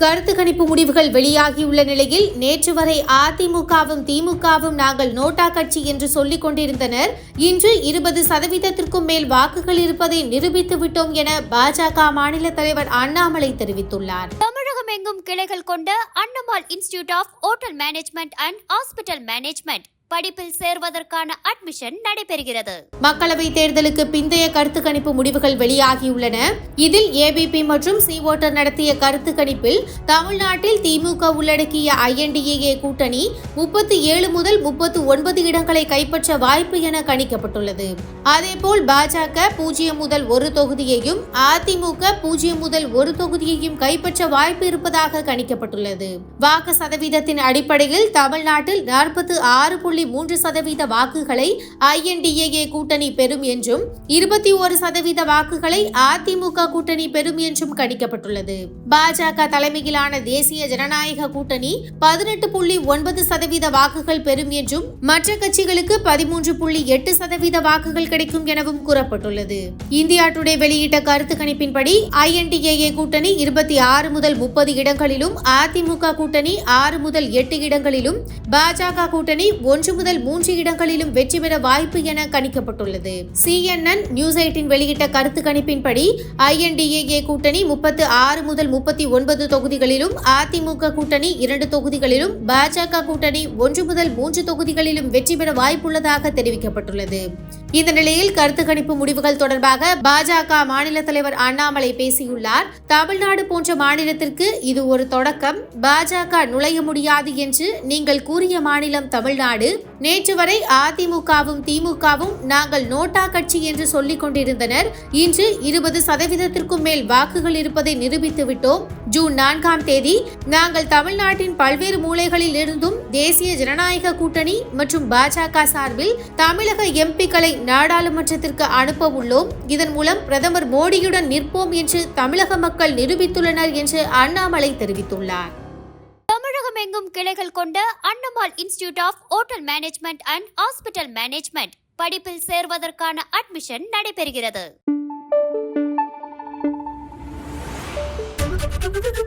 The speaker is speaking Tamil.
கருத்து கணிப்பு முடிவுகள் வெளியாகியுள்ள நிலையில் நேற்று வரை அதிமுகவும் திமுகவும் நாங்கள் நோட்டா கட்சி என்று சொல்லிக் கொண்டிருந்தனர். இன்று இருபது சதவீதத்திற்கும் மேல் வாக்குகள் இருப்பதை நிரூபித்து விட்டோம் என பாஜக மாநில தலைவர் அண்ணாமலை தெரிவித்துள்ளார். தமிழகம் எங்கும் கிளைகள் கொண்ட Annamal institute of hotel management and hospital management படிப்பில் சேர்வதற்கான அட்மிஷன் நடைபெறுகிறது. மக்களவை தேர்தலுக்கு பிந்தைய கருத்து கணிப்பு முடிவுகள் வெளியாகியுள்ளன. இதில் ஏபிபி மற்றும் சி ஓட்டர் நடத்திய கருத்து கணிப்பில் தமிழ்நாட்டில் திமுக உள்ளடக்கிய ஐஎன்டிஏ கூட்டணி முப்பத்தி ஏழு முதல் முப்பத்தி ஒன்பது இடங்களை கைப்பற்ற வாய்ப்பு என கணிக்கப்பட்டுள்ளது. அதேபோல் பாஜக பூஜ்ஜியம் முதல் ஒரு தொகுதியையும் அதிமுக பூஜ்ஜியம் முதல் ஒரு தொகுதியையும் கைப்பற்ற வாய்ப்பு இருப்பதாக கணிக்கப்பட்டுள்ளது. வாக்கு சதவீதத்தின் அடிப்படையில் தமிழ்நாட்டில் நாற்பத்தி ஆறு புள்ளி புள்ளி மூன்று சதவீத வாக்குகளை ஐஎன்டிஏஏ கூட்டணி பெறும் என்றும் இருபத்தி ஒரு சதவீத வாக்குகளை அதிமுக கூட்டணி பெறும் என்றும் கணிக்கப்பட்டுள்ளது. பாஜக தலைமையிலான தேசிய ஜனநாயக கூட்டணி பதினெட்டு புள்ளி ஒன்பது சதவீத வாக்குகள் பெறும் என்றும் மற்ற கட்சிகளுக்கு பதிமூன்று புள்ளி எட்டு சதவீத வாக்குகள் கிடைக்கும் எனவும் கூறப்பட்டுள்ளது. இந்தியா டுடே வெளியிட்ட கருத்து கணிப்பின்படி ஐஎன்டிஏஏ கூட்டணி இருபத்தி ஆறு முதல் முப்பது இடங்களிலும் அதிமுக கூட்டணி ஆறு முதல் எட்டு இடங்களிலும் பாஜக கூட்டணி ஒன்று முதல் மூன்று இடங்களிலும் வெற்றி பெற வாய்ப்பு என கணிக்கப்பட்டுள்ளது. சிஎன்என் நியூஸ் எயிட்டின் வெளியிட்ட கருத்து கணிப்பின்படி ஐஎன்டிஏஏ கூட்டணி முப்பத்து ஆறு முதல் முப்பத்தி ஒன்பது தொகுதிகளிலும் அதிமுக கூட்டணி இரண்டு தொகுதிகளிலும் பாஜக கூட்டணி ஒன்று முதல் மூன்று தொகுதிகளிலும் வெற்றி பெற வாய்ப்புள்ளதாக தெரிவிக்கப்பட்டுள்ளது. இந்த நிலையில் கருத்து கணிப்பு முடிவுகள் தொடர்பாக பாஜக மாநில தலைவர் அண்ணாமலை பேசியுள்ளார். தமிழ்நாடு போன்ற மாநிலத்திற்கு இது ஒரு தொடக்கம். பாஜக நுழைய முடியாது என்று நீங்கள் கூறிய மாநிலம் தமிழ்நாடு. நேற்று வரை அதிமுகவும் திமுகவும் நாங்கள் நோட்டா கட்சி என்று சொல்லிக் கொண்டிருந்தனர். இன்று இருபது சதவீதத்திற்கும் மேல் வாக்குகள் இருப்பதை நிரூபித்து விட்டோம் ஜூன் நான்காம் தேதி நாங்கள் தமிழ்நாட்டின் பல்வேறு மூலைகளில் இருந்தும் தேசிய ஜனநாயக கூட்டணி மற்றும் பாஜக சார்பில் தமிழக எம்பிக்களை நாடாளுமன்றத்திற்கு அனுப்ப உள்ளோம். இதன் மூலம் பிரதமர் மோடியுடன் நிற்போம் என்று தமிழக மக்கள் நிரூபித்துள்ளனர் என்று அண்ணாமலை தெரிவித்துள்ளார். தமிழகம் எங்கும் கிளைகள் கொண்ட அண்ணமால் institute of hotel management and hospital management படிப்பில் சேர்வதற்கான அட்மிஷன் நடைபெறுகிறது. Thank you.